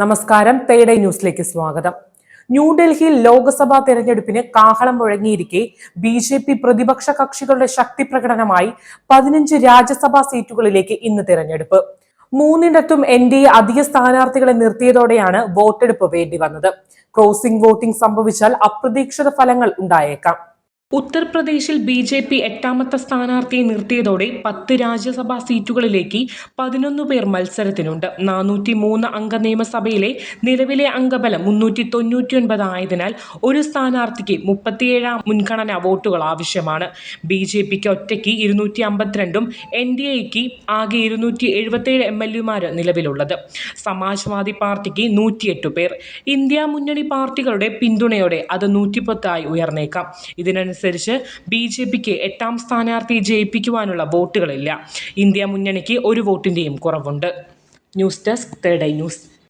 നമസ്കാരം. തേടൈ ന്യൂസിലേക്ക് സ്വാഗതം. ന്യൂഡൽഹിയിൽ ലോക്സഭാ തെരഞ്ഞെടുപ്പിന് കാഹളം മുഴങ്ങിയിരിക്കെ ബി ജെ പി പ്രതിപക്ഷ കക്ഷികളുടെ ശക്തി പ്രകടനമായി പതിനഞ്ച് രാജ്യസഭാ സീറ്റുകളിലേക്ക് ഇന്ന് തെരഞ്ഞെടുപ്പ്. മൂന്നിടത്തും എൻ ഡി എ അധിക സ്ഥാനാർത്ഥികളെ നിർത്തിയതോടെയാണ് വോട്ടെടുപ്പ് വേണ്ടി വന്നത് ക്രോസിംഗ് വോട്ടിംഗ് സംഭവിച്ചാൽ അപ്രതീക്ഷിത ഫലങ്ങൾ ഉണ്ടായേക്കാം. ഉത്തർപ്രദേശിൽ ബി ജെ പി എട്ടാമത്തെ സ്ഥാനാർത്ഥിയെ നിർത്തിയതോടെ പത്ത് രാജ്യസഭാ സീറ്റുകളിലേക്ക് പതിനൊന്ന് പേർ മത്സരത്തിനുണ്ട്. നാനൂറ്റി മൂന്ന് അംഗ നിയമസഭയിലെ നിലവിലെ അംഗബലം മുന്നൂറ്റി തൊണ്ണൂറ്റിയൊൻപത് ആയതിനാൽ ഒരു സ്ഥാനാർത്ഥിക്ക് മുപ്പത്തിയേഴാം മുൻഗണനാ വോട്ടുകൾ ആവശ്യമാണ്. ബി ജെ പിക്ക് ഒറ്റയ്ക്ക് ഇരുന്നൂറ്റി അമ്പത്തിരണ്ടും എൻ ഡി എക്ക് ആകെ ഇരുന്നൂറ്റി എഴുപത്തേഴ് എം എൽ എമാർ നിലവിലുള്ളത്. സമാജ്വാദി പാർട്ടിക്ക് നൂറ്റിയെട്ട് പേർ. ഇന്ത്യ മുന്നണി പാർട്ടികളുടെ പിന്തുണയോടെ അത് നൂറ്റിപ്പത്തായി ഉയർന്നേക്കാം. ഇതിനനുസരിച്ച് ബി ജെ പിക്ക് എട്ടാം സ്ഥാനാർത്ഥിയെ ജയിപ്പിക്കുവാനുള്ള വോട്ടുകളില്ല. ഇന്ത്യ മുന്നണിക്ക് ഒരു വോട്ടിന്റെയും കുറവുണ്ട്. News desk third eye news.